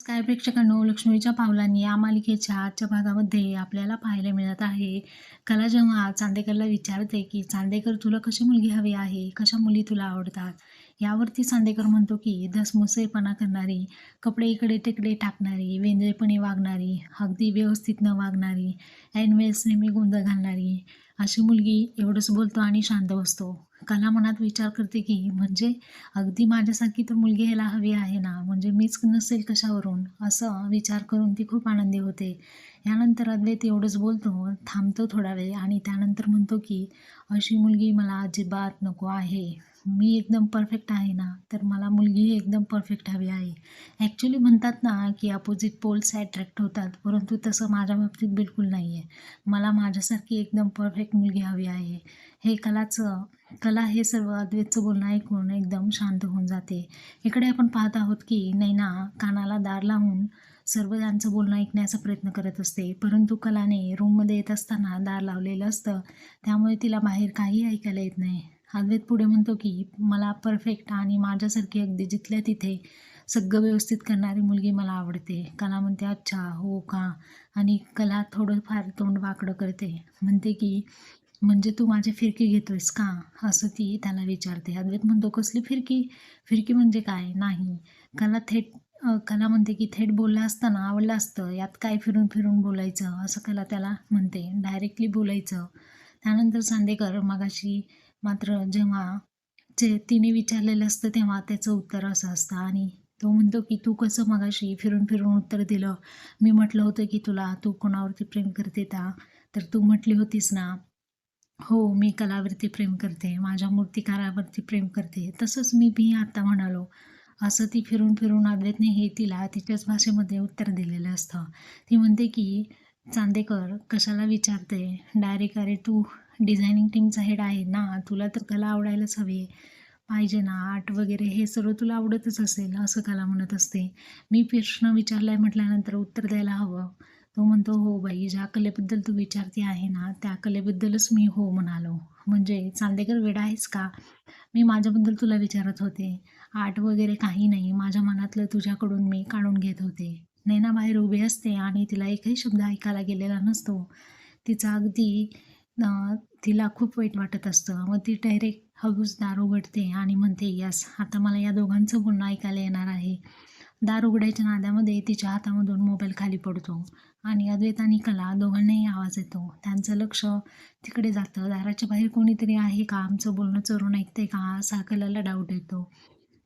काय प्रेक्षकांनो लक्ष्मीच्या पावलांनी या मालिकेच्या आजच्या भागामध्ये आपल्याला पाहायला मिळत आहे. कला जेव्हा चांदेकरला विचारते की चांदेकर तुला कशी मुलगी हवी आहे? कशा मुली तुला आवडतात? यावरती चांदेकर म्हणतो की धसमुसेपणा करणारी कपडे इकडे तिकडे टाकणारी वेंद्रेपणे वागणारी अगदी व्यवस्थित न वागणारी ऐनवेळेस नेहमी गोंधळ घालणारी अशी मुलगी एवढंच बोलतो आणि शांत बसतो. कला मनात विचार करते की म्हणजे अगदी माझ्यासारखी तर मुलगी ह्याला हवी आहे ना? म्हणजे मीच नसेल कशावरून? असं विचार करून ती खूप आनंदी होते. यानंतर अद्वैत एवढंच बोलतो थांबतो थोडा वेळ आणि त्यानंतर म्हणतो की अशी मुलगी मला अजिबात नको आहे. मी एकदम परफेक्ट आहे ना? तर मला मुलगी एकदम परफेक्ट हवी आहे. ॲक्च्युली म्हणतात ना की अपोजिट पोल्स ॲट्रॅक्ट होतात परंतु तसं माझ्या बाबतीत बिलकुल नाही आहे मला माझ्यासारखी एकदम परफेक्ट मुलगी हवी आहे. हे कलाचं कला हे सर्व अद्वैतचं बोलणं ऐकून एकदम शांत होऊन जाते. इकडे आपण पाहत आहोत की नैना कानाला दार लावून सर्व त्यांचं बोलणं ऐकण्याचा प्रयत्न करत असते. परंतु कलाने रूममध्ये येत असताना दार लावलेलं असतं. त्यामुळे तिला बाहेर काही ऐकायला येत नाही. अद्वैत पुढे म्हणतो की मला परफेक्ट आणि माझ्यासारखी अगदी जिथल्या तिथे सगळं व्यवस्थित करणारी मुलगी मला आवडते. कला म्हणते अच्छा हो का? आणि कला थोडंफार तोंड वाकडं करते. म्हणते की म्हणजे तू माझी फिरकी घेतोयस का? असं ती त्याला विचारते. अद्वैत म्हणतो कसली फिरकी? फिरकी म्हणजे काय? नाही. कला थेट कला म्हणते की थेट बोललं असतं ना आवडलं असतं. यात काय फिरून फिरून बोलायचं? असं कला त्याला म्हणते. डायरेक्टली बोलायचं. त्यानंतर सांदेकर मगाशी मात्र जेव्हा जे तिने विचारलेलं असतं तेव्हा त्याचं उत्तर असं असतं. आणि तो म्हणतो की तू कसं मगाशी फिरून फिरून उत्तर दिलं? मी म्हटलं होतं की तुला तू कोणावरती प्रेम करते का तर तू म्हटली होतीस ना हो मी कलावरती प्रेम करते माझ्या मूर्तिकारावरती प्रेम करते. तसंच मी बी आता म्हणालो असं ती फिरून फिरून अद्वैतने हे तिला तिच्याच भाषेमध्ये उत्तर दिलेलं असतं. ती म्हणते की चांदेकर कशाला विचारते? डायरेक्ट अरे तू डिझायनिंग टीमचा हेड आहे ना तुला तर कला आवडायलाच हवी. पाहिजे ना आर्ट वगैरे हे सर्व तुला आवडतच असेल असं कला म्हणत असते. मी प्रश्न विचारलाय म्हटल्यानंतर उत्तर द्यायला हवं. तो म्हणतो हो बाई ज्या कलेबद्दल तू विचारते आहे ना त्या कलेबद्दलच मी हो म्हणालो. म्हणजे चांदेकर वेडा आहेस का? मी माझ्याबद्दल तुला विचारत होते. आर्ट वगैरे काही नाही. माझ्या मनातलं तुझ्याकडून मी काढून घेत होते. नैना बाहेर उभी असते आणि तिला एकही शब्द ऐकायला गेलेला नसतो. तिचा अगदी तिला खूप वाईट वाटत असतं. मग ती डायरेक्ट हळूच दार उघडते आणि म्हणते यस आता मला या दोघांचं बोलणं ऐकायला येणार आहे. दार उघडायच्या नाद्यामध्ये तिच्या हातामधून मोबाईल खाली पडतो आणि अद्वैत आणि कला दोघांनाही आवाज येतो. त्यांचं लक्ष तिकडे जातं. दाराच्या बाहेर कोणीतरी आहे का? आमचं बोलणं चोरून ऐकते का? असा कलाला डाऊट येतो.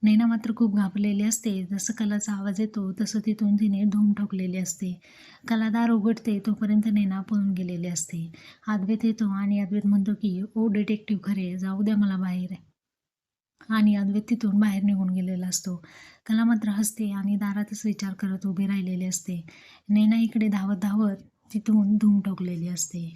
नैना मात्र खूप घाबरलेली असते. जसं कलाचा आवाज येतो तसं तिथून तिने धूम ठोकलेली असते. कला दार उघडते तोपर्यंत नैना पळून गेलेली असते. अद्वैत येतो आणि अद्वैत म्हणतो की ओ डिटेक्टिव्ह खरे जाऊ द्या मला बाहेर. आणि अद्वैत तिथून बाहेर निघून गेलेला असतो. कला मात्र हसते आणि दारातच विचार करत उभी राहिलेली असते. नैना इकडे धावत धावत तिथून धूम ठोकलेली असते.